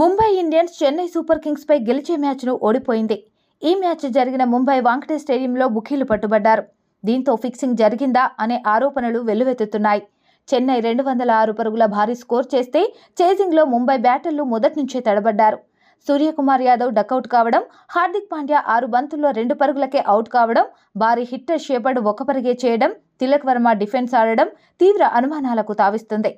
Mumbai Indians Chennai super kings పై గెలిచే మ్యాచ్ను ఓడిపోయింది. ఈ మ్యాచ్ జరిగిన ముంబై వాంకటే స్టేడియంలో బుకీలు పట్టుబడ్డారు. దీంతో ఫిక్సింగ్ జరిగిందా అనే ఆరోపణలు వెల్లువెత్తుతున్నాయి. చెన్నై రెండు వందల ఆరు పరుగుల భారీ స్కోర్ చేస్తే చేజింగ్లో ముంబై బ్యాటర్లు మొదటి నుంచే తడబడ్డారు. సూర్యకుమార్ యాదవ్ డకౌట్ కావడం హార్దిక్ పాండ్యా ఆరు బంతుల్లో రెండు పరుగులకే అవుట్ కావడం భారీ హిట్టర్ షేపర్డ్ ఒక పరుగే చేయడం తిలక్ వర్మ డిఫెన్స్ ఆడడం తీవ్ర అనుమానాలకు తావిస్తుంది.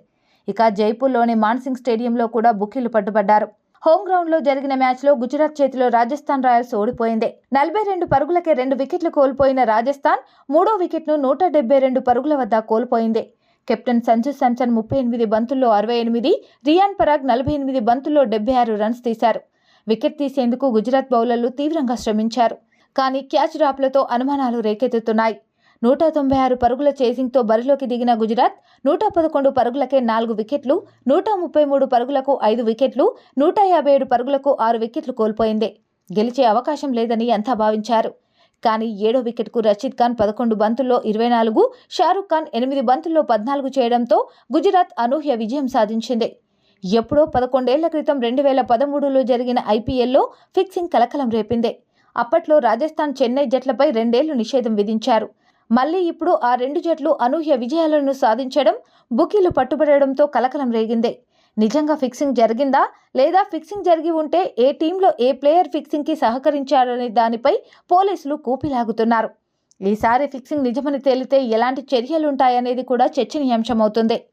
ఇక జైపూర్లోని మాన్సింగ్ స్టేడియంలో కూడా బుకీలు పట్టుబడ్డారు. హోమ్ గ్రౌండ్లో జరిగిన మ్యాచ్లో గుజరాత్ చేతిలో రాజస్థాన్ రాయల్స్ ఓడిపోయింది. నలభై రెండు పరుగులకే రెండు వికెట్లు కోల్పోయిన రాజస్థాన్ మూడో వికెట్ను నూట డెబ్బై రెండు పరుగుల వద్ద కోల్పోయింది. కెప్టెన్ సంజు శాంసన్ ముప్పై ఎనిమిది బంతుల్లో అరవై ఎనిమిది రియాన్ పరాగ్ నలభై ఎనిమిది బంతుల్లో డెబ్బై ఆరు రన్స్ తీశారు. వికెట్ తీసేందుకు గుజరాత్ బౌలర్లు తీవ్రంగా శ్రమించారు. కానీ క్యాచ్ డ్రాప్లతో అనుమానాలు రేకెత్తుతున్నాయి. నూట తొంభై ఆరు పరుగుల చేసింగ్తో బరిలోకి దిగిన గుజరాత్ నూట పదకొండు పరుగులకే నాలుగు వికెట్లు నూట ముప్పై మూడు పరుగులకు ఐదు వికెట్లు నూట యాభై ఏడు పరుగులకు ఆరు వికెట్లు కోల్పోయింది. గెలిచే అవకాశం లేదని అంతా భావించారు. కానీ ఏడో వికెట్కు రషీద్ ఖాన్ పదకొండు బంతుల్లో ఇరవై నాలుగు షారుఖ్ ఖాన్ ఎనిమిది బంతుల్లో పద్నాలుగు చేయడంతో గుజరాత్ అనూహ్య విజయం సాధించింది. ఎప్పుడో పదకొండేళ్ళ క్రితం రెండు వేల పదమూడులో జరిగిన ఐపీఎల్లో ఫిక్సింగ్ కలకలం రేపింది. అప్పట్లో రాజస్థాన్ చెన్నై జట్లపై రెండేళ్ళు నిషేధం విధించారు. మళ్ళీ ఇప్పుడు ఆ రెండు జట్లు అనూహ్య విజయాలను సాధించడం బుకీలు పట్టుబడడంతో కలకలం రేగింది. నిజంగా ఫిక్సింగ్ జరిగిందా? లేదా ఫిక్సింగ్ జరిగి ఉంటే ఏ టీంలో ఏ ప్లేయర్ ఫిక్సింగ్కి సహకరించారనే దానిపై పోలీసులు కూపిలాగుతున్నారు. ఈసారి ఫిక్సింగ్ నిజమని తేలితే ఎలాంటి చర్యలుంటాయనేది కూడా చర్చనీయాంశమవుతుంది.